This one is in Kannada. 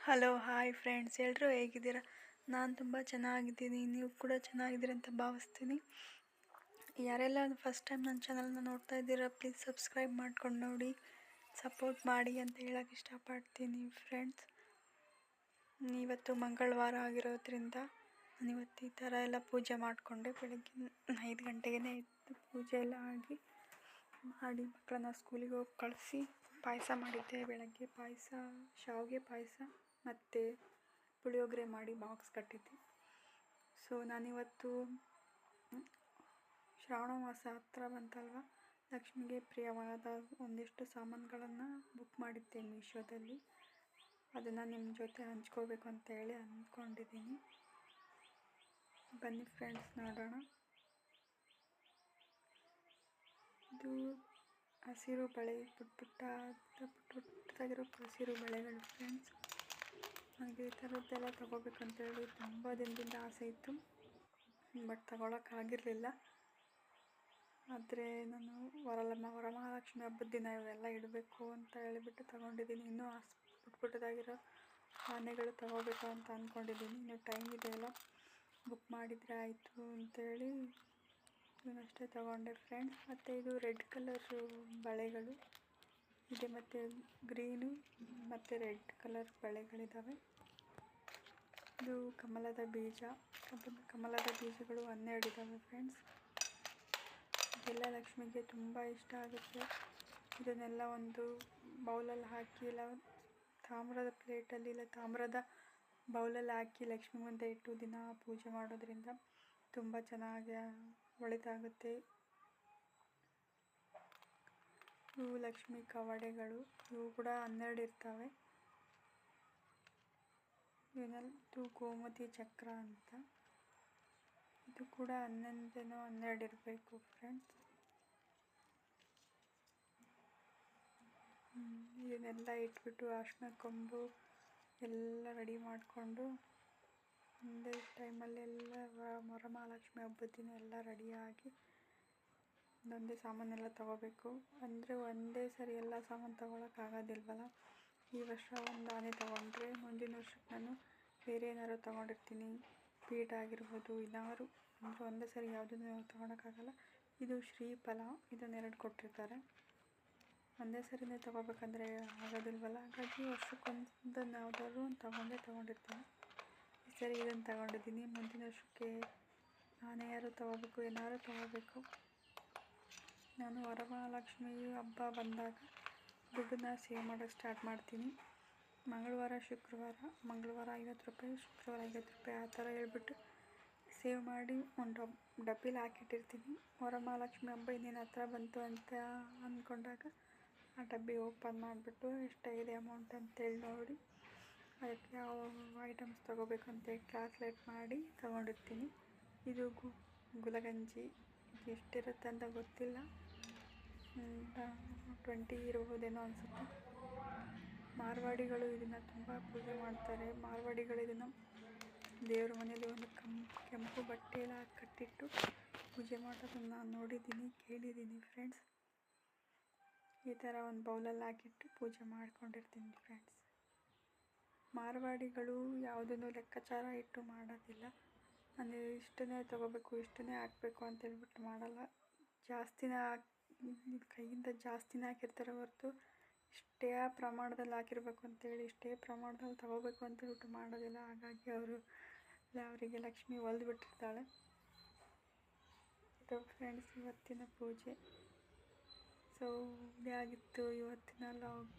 Hello, hi friends. ಎಲ್ಲರೂ ಹೇಗಿದ್ದೀರಾ? ನಾನು ತುಂಬ ಚೆನ್ನಾಗಿದ್ದೀನಿ. ನೀವು ಕೂಡ ಚೆನ್ನಾಗಿದ್ದೀರ ಅಂತ ಭಾವಿಸ್ತೀನಿ. ಯಾರೆಲ್ಲ ಫಸ್ಟ್ ಟೈಮ್ ನನ್ನ ಚಾನಲ್ನ ನೋಡ್ತಾ ಇದ್ದೀರಾ ಪ್ಲೀಸ್ ಸಬ್ಸ್ಕ್ರೈಬ್ ಮಾಡ್ಕೊಂಡು ನೋಡಿ. ಸಪೋರ್ಟ್ ಮಾಡಿ ಅಂತ ಹೇಳೋಕ್ಕೆ ಇಷ್ಟಪಡ್ತೀನಿ ಫ್ರೆಂಡ್ಸ್ ಇವತ್ತು ಮಂಗಳವಾರ ಆಗಿರೋದ್ರಿಂದ ನಾನು ಇವತ್ತು ಈ ಥರ ಎಲ್ಲ ಪೂಜೆ ಮಾಡಿಕೊಂಡೆ. ಬೆಳಗ್ಗೆ ಐದು ಗಂಟೆಗೆ ಇತ್ತು ಪೂಜೆ ಎಲ್ಲ ಆಗಿ ಮಾಡಿ ಮಕ್ಕಳನ್ನ ಸ್ಕೂಲಿಗೆ ಹೋಗಿ ಕಳಿಸಿ ಪಾಯಸ ಮಾಡಿದ್ದೆ. ಬೆಳಗ್ಗೆ ಪಾಯಸ, ಶಾವಿಗೆ ಪಾಯಸ. ಮತ್ತು ಪುಳಿಯೋಗರೆ ಮಾಡಿ ಬಾಕ್ಸ್ ಕಟ್ಟಿದ್ದೆ. ಸೊ ನಾನಿವತ್ತು ಶ್ರಾವಣ ಮಾಸ ಹತ್ರ ಬಂತಲ್ವ? ಲಕ್ಷ್ಮಿಗೆ ಪ್ರಿಯವಾದ ಒಂದಿಷ್ಟು ಸಾಮಾನುಗಳನ್ನು ಬುಕ್ ಮಾಡಿದ್ದೆ ಮೀಶೋದಲ್ಲಿ. ಅದನ್ನು ನಿಮ್ಮ ಜೊತೆ ಹಂಚ್ಕೋಬೇಕು ಅಂತ ಹೇಳಿ ಅಂದ್ಕೊಂಡಿದ್ದೀನಿ. ಬನ್ನಿ ಫ್ರೆಂಡ್ಸ್ ನೋಡೋಣ. ಇದು ಹಸಿರು ಬಳೆ ಪುಟ್ಟ ಪುಟ್ಟ ಪುಟ್ಟ ಪುಟ್ಟದಾಗಿರೋ ಹಸಿರು ಬಳೆಗಳು ಫ್ರೆಂಡ್ಸ್ ನನಗೆ ಈ ಥರದ್ದೆಲ್ಲ ಹೇಳಿ ತುಂಬ ದಿನದಿಂದ ಆಸೆ ಇತ್ತು. ಬಟ್ ತಗೊಳಕ್ಕಾಗಿರಲಿಲ್ಲ ಆದರೆ ನಾನು ವರಲಮ್ಮ ವರಮಹಾಲಕ್ಷ್ಮಿ ಹಬ್ಬದ ದಿನ ಇವೆಲ್ಲ ಇಡಬೇಕು ಅಂತ ಹೇಳಿಬಿಟ್ಟು ತಗೊಂಡಿದ್ದೀನಿ. ಇನ್ನೂ ಪುಟ್ಟ ಪುಟ್ಟದಾಗಿರೋ ಆನೆಗಳು ತಗೋಬೇಕು ಅಂತ ಅಂದ್ಕೊಂಡಿದ್ದೀನಿ ಇನ್ನು ಟೈಮ್ ಇದೆಯಲ್ಲ ಬುಕ್ ಮಾಡಿದರೆ ಆಯಿತು ಅಂತೇಳಿ ಅಷ್ಟೇ ತಗೊಂಡೆ ಫ್ರೆಂಡ್ಸ್ ಮತ್ತು ಇದು ರೆಡ್ ಕಲರ್ ಬಳೆಗಳು. ಇದೆ ಮತ್ತು ಗ್ರೀನು ಮತ್ತು ರೆಡ್ ಕಲರ್ ಬಳೆಗಳಿದ್ದಾವೆ ಇದು ಕಮಲದ ಬೀಜ. ಕಮಲದ ಬೀಜಗಳು ಹನ್ನೆರಡು ಇದ್ದಾವೆ ಫ್ರೆಂಡ್ಸ್ ಇದೆಲ್ಲ ಲಕ್ಷ್ಮಿಗೆ ತುಂಬ ಇಷ್ಟ ಆಗುತ್ತೆ. ಇದನ್ನೆಲ್ಲ ಒಂದು ಬೌಲಲ್ಲಿ ಹಾಕಿ, ಇಲ್ಲ ತಾಮ್ರದ ಪ್ಲೇಟಲ್ಲಿ ಇಲ್ಲ ತಾಮ್ರದ ಬೌಲಲ್ಲಿ ಹಾಕಿ ಲಕ್ಷ್ಮಿ ಮುಂದೆ ಇಟ್ಟು ದಿನ ಪೂಜೆ ಮಾಡೋದ್ರಿಂದ ತುಂಬ ಚೆನ್ನಾಗಿ ಒಳಿತಾಗುತ್ತೆ. ಇವು ಲಕ್ಷ್ಮಿ ಕವಡೆಗಳು. ಇವು ಕೂಡ ಹನ್ನೆರಡು ಇರ್ತವೆ. ಇವನ್ನೆಲ್ಲ ಗೋಮತಿ ಚಕ್ರ ಅಂತ. ಇದು ಕೂಡ ಹನ್ನೊಂದೇನೋ ಹನ್ನೆರಡು ಇರಬೇಕು ಫ್ರೆಂಡ್ಸ್ ಇದನ್ನೆಲ್ಲ ಇಟ್ಬಿಟ್ಟು ಅರ್ಶಿನ ಕೊಂಬು ಎಲ್ಲ ರೆಡಿ ಮಾಡಿಕೊಂಡು ಒಂದೇ ಟೈಮಲ್ಲೆಲ್ಲ ವರಮಹಾಲಕ್ಷ್ಮಿ ಹಬ್ಬದ ದಿನ ಎಲ್ಲ ರೆಡಿಯಾಗಿ ಒಂದೊಂದೇ ಸಾಮಾನೆಲ್ಲ ತಗೋಬೇಕು. ಅಂದರೆ ಒಂದೇ ಸರಿ ಎಲ್ಲ ಸಾಮಾನು ತೊಗೊಳಕ್ಕಾಗೋದಿಲ್ವಲ್ಲ ಈ ವರ್ಷ ಒಂದು ಆನೆ ನಾನು ಬೇರೆ ಏನಾದ್ರು ತೊಗೊಂಡಿರ್ತೀನಿ. ಪೀಠ ಆಗಿರ್ಬೋದು ಏನಾದ್ರು ಅಂದರೆ ಒಂದೇ ಸರಿ ಯಾವುದನ್ನು ತೊಗೊಳಕ್ಕಾಗಲ್ಲ. ಇದು ಶ್ರೀಫಲ ಇದನ್ನೆರಡು ಕೊಟ್ಟಿರ್ತಾರೆ. ಒಂದೇ ಸರಿನೇ ತೊಗೋಬೇಕಂದ್ರೆ ಆಗೋದಿಲ್ವಲ್ಲ? ಹಾಗಾಗಿ ವರ್ಷಕ್ಕೊಂದನ್ನು ಯಾವುದಾದ್ರು ಒಂದು ತೊಗೊಂಡೇ ತೊಗೊಂಡಿರ್ತೀನಿ. ಈ ಸರಿ ಇದನ್ನು ತಗೊಂಡಿದ್ದೀನಿ. ಮುಂದಿನ ವರ್ಷಕ್ಕೆ ನಾನೇ ಯಾರು ತೊಗೋಬೇಕು, ಏನಾದ್ರು ತೊಗೋಬೇಕು. ನಾನು ವರಮಹಾಲಕ್ಷ್ಮಿ ಹಬ್ಬ ಬಂದಾಗ ದುಡ್ಡನ್ನ ಸೇವ್ ಮಾಡೋಕ್ಕೆ ಸ್ಟಾರ್ಟ್ ಮಾಡ್ತೀನಿ. ಮಂಗಳವಾರ, ಶುಕ್ರವಾರ, ಮಂಗಳವಾರ ಐವತ್ತು ರೂಪಾಯಿ, ಶುಕ್ರವಾರ ಐವತ್ತು ರೂಪಾಯಿ ಆ ಥರ ಹೇಳ್ಬಿಟ್ಟು ಸೇವ್ ಮಾಡಿ ಒಂದು ಡಬ್ಬಿಲಿ ಹಾಕಿಟ್ಟಿರ್ತೀನಿ. ವರಮಹಾಲಕ್ಷ್ಮಿ ಹಬ್ಬ ಇನ್ನೇನು ಹತ್ರ ಬಂತು ಅಂತ ಅಂದ್ಕೊಂಡಾಗ ಆ ಡಬ್ಬಿ ಓಪನ್ ಮಾಡಿಬಿಟ್ಟು ಎಷ್ಟಾಗಿದೆ ಅಮೌಂಟ್ ಅಂತೇಳಿ ನೋಡಿ, ಅದಕ್ಕೆ ಯಾವ ಐಟಮ್ಸ್ ತೊಗೋಬೇಕು ಅಂತೇಳಿ ಕ್ಯಾಲ್ಕುಲೇಟ್ ಮಾಡಿ ತೊಗೊಂಡಿರ್ತೀನಿ. ಇದು ಗು, ಗುಲಗಂಜಿ ಎಷ್ಟಿರುತ್ತೆ ಅಂತ ಗೊತ್ತಿಲ್ಲ. ಟ್ವೆಂಟಿ ಇರ್ಬೋದೇನೋ ಅನಿಸುತ್ತೆ. ಮಾರ್ವಾಡಿಗಳು ಇದನ್ನು ತುಂಬ ಪೂಜೆ ಮಾಡ್ತಾರೆ. ಮಾರ್ವಾಡಿಗಳು ಇದನ್ನು ದೇವ್ರ ಮನೆಯಲ್ಲಿ ಒಂದು ಕಂ, ಕೆಂಪು ಬಟ್ಟೆ ಎಲ್ಲ ಕಟ್ಟಿಟ್ಟು ಪೂಜೆ ಮಾಡೋದನ್ನು ನಾನು ನೋಡಿದ್ದೀನಿ, ಕೇಳಿದ್ದೀನಿ ಫ್ರೆಂಡ್ಸ್ ಈ ಥರ ಒಂದು ಬೌಲಲ್ಲಿ ಹಾಕಿಟ್ಟು ಪೂಜೆ ಮಾಡ್ಕೊಂಡಿರ್ತೀನಿ ಫ್ರೆಂಡ್ಸ್ ಮಾರ್ವಾಡಿಗಳು ಯಾವುದನ್ನು ಲೆಕ್ಕಾಚಾರ ಇಟ್ಟು ಮಾಡೋದಿಲ್ಲ. ಅಂದರೆ ಇಷ್ಟನ್ನೇ ತೊಗೋಬೇಕು, ಇಷ್ಟನ್ನೇ ಹಾಕ್ಬೇಕು ಅಂತ ಹೇಳ್ಬಿಟ್ಟು ಮಾಡಲ್ಲ. ಜಾಸ್ತಿನೇ ಕೈಯಿಂದ ಜಾಸ್ತಿನೇ ಹಾಕಿರ್ತಾರೆ ಹೊರತು ಇಷ್ಟೇ ಪ್ರಮಾಣದಲ್ಲಿ ಹಾಕಿರ್ಬೇಕು ಅಂತೇಳಿ, ಇಷ್ಟೇ ಪ್ರಮಾಣದಲ್ಲಿ ತಗೋಬೇಕು ಅಂತ ಊಟ ಮಾಡೋದಿಲ್ಲ. ಹಾಗಾಗಿ ಅವರು ಅವರಿಗೆ ಲಕ್ಷ್ಮಿ ಒಲ್ದು ಬಿಟ್ಟಿರ್ತಾಳೆ. ಇದು ಫ್ರೆಂಡ್ಸ್ ಇವತ್ತಿನ ಪೂಜೆ. ಸೊ ಇದೇ ಆಗಿತ್ತು ಇವತ್ತಿನ ಲಾಗ್